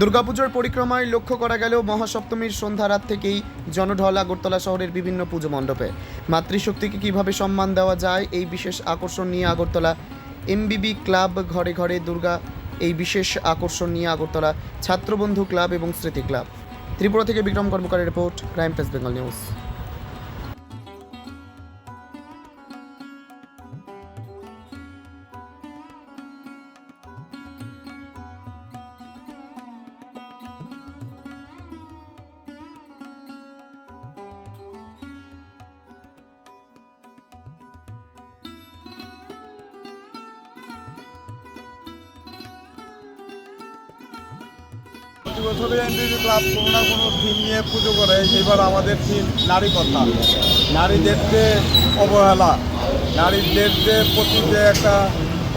দুর্গাপুজোর পরিক্রমায় লক্ষ্য করা গেল মহাসপ্তমীর সন্ধ্যা রাত থেকেই জনঢল আগরতলা শহরের বিভিন্ন পুজো মণ্ডপে। মাতৃশক্তিকে কীভাবে সম্মান দেওয়া যায় এই বিশেষ আকর্ষণ নিয়ে আগরতলা এমবিবি ক্লাব ঘরে ঘরে দুর্গা এই বিশেষ আকর্ষণ নিয়ে আগরতলা ছাত্রবন্ধু ক্লাব এবং স্মৃতি ক্লাব। ত্রিপুরা থেকে Bikram কর্মকারের report, crime press, Bengal news. প্রতি বছরই এনডিসি ক্লাব কোনো না কোনো থিম নিয়ে পুজো করে এবার আমাদের থিম নারী কথা নারীদের যে অবহেলা নারীদের যে প্রতি যে একটা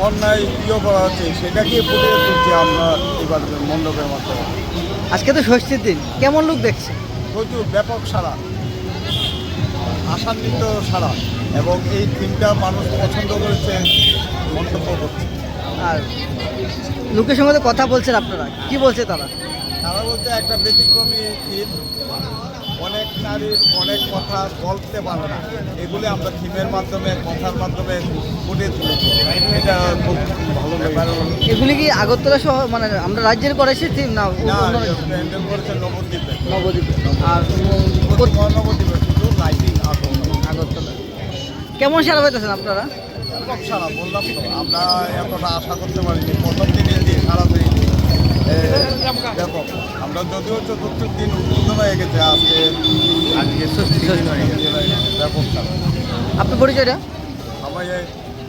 অন্যায় ইয়ে করা হচ্ছে সেটাকে ফুটিয়ে তুলছি আমরা এবার মণ্ডপের মাধ্যমে? আজকে তো ষষ্ঠীর দিন। কেমন লোক দেখছে? প্রচুর ব্যাপক সারা আশান্বিত সারা এবং এই থিমটা মানুষ পছন্দ করেছে মন্তব্য করছে। আর লোকের সঙ্গে কথা বলছেন আপনারা। কি বলছে তারা? তারা বলতে একটা ব্যতিক্রমী থিম অনেক নারীর অনেক কথা বলতে পারে না। এগুলি আমরা থিমের মাধ্যমে কথার মাধ্যমে ফুটিয়ে তুলেছি। এটা খুব ভালো ব্যাপার। এগুলি কি আগরতলা সহ মানে আমরা রাজ্যের করেছি থিম না হ্যান্ডেল করেছে নবদ্বীপে। নবদ্বীপে। আর নবদ্বীপে শুধু লাইটিং আগরতলা। কেমন সারা পাইতেছেন আপনারা? সারা বললাম তো আমরা এতটা আশা করতে পারিনি। প্রথম দিনে যে সারা পেয়েছি এ, ব্যাপক আমরা যদিও চতুর্থ দিন উদ্বোধন হয়ে গেছে আজকে আজকে ষষ্ঠী ব্যাপক আপনার পরিচয়টা? আমার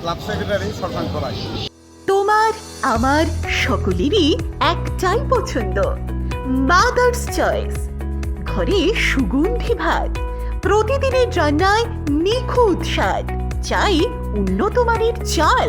ক্লাব সেক্রেটারি শশাঙ্ক রায়। তোমার আমার সকলেরই একটাই পছন্দ মাদার্স চয়েস ঘরে সুগন্ধি ভাত প্রতিদিনের রান্নায় নিখুঁত স্বাদ চাই উন্নত মানের চাল।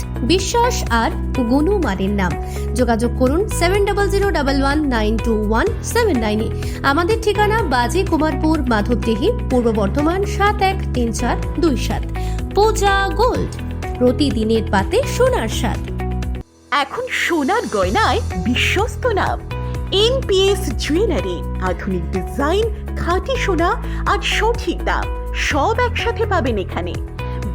বিশ্বাস আর গুণমানের নাম। যোগাযোগ করুন seven double zero double one nine two one seven নাইনে আমাদের ঠিকানা বাজে কুমারপুর, মাধবদেহি, পূর্ব বর্ধমান সাত এক তিন চার দুই সাত। পূজা গোল্ড, প্রতিদিনের পাতে সোনার স্বাদ। এখন সোনার গয়নায় বিশ্বস্ত নাম। এনপিএস জুয়েলারি, আধুনিক ডিজাইন, খাঁটি সোনা আর সঠিক দাম, সব একসাথে পাবেন এখানে।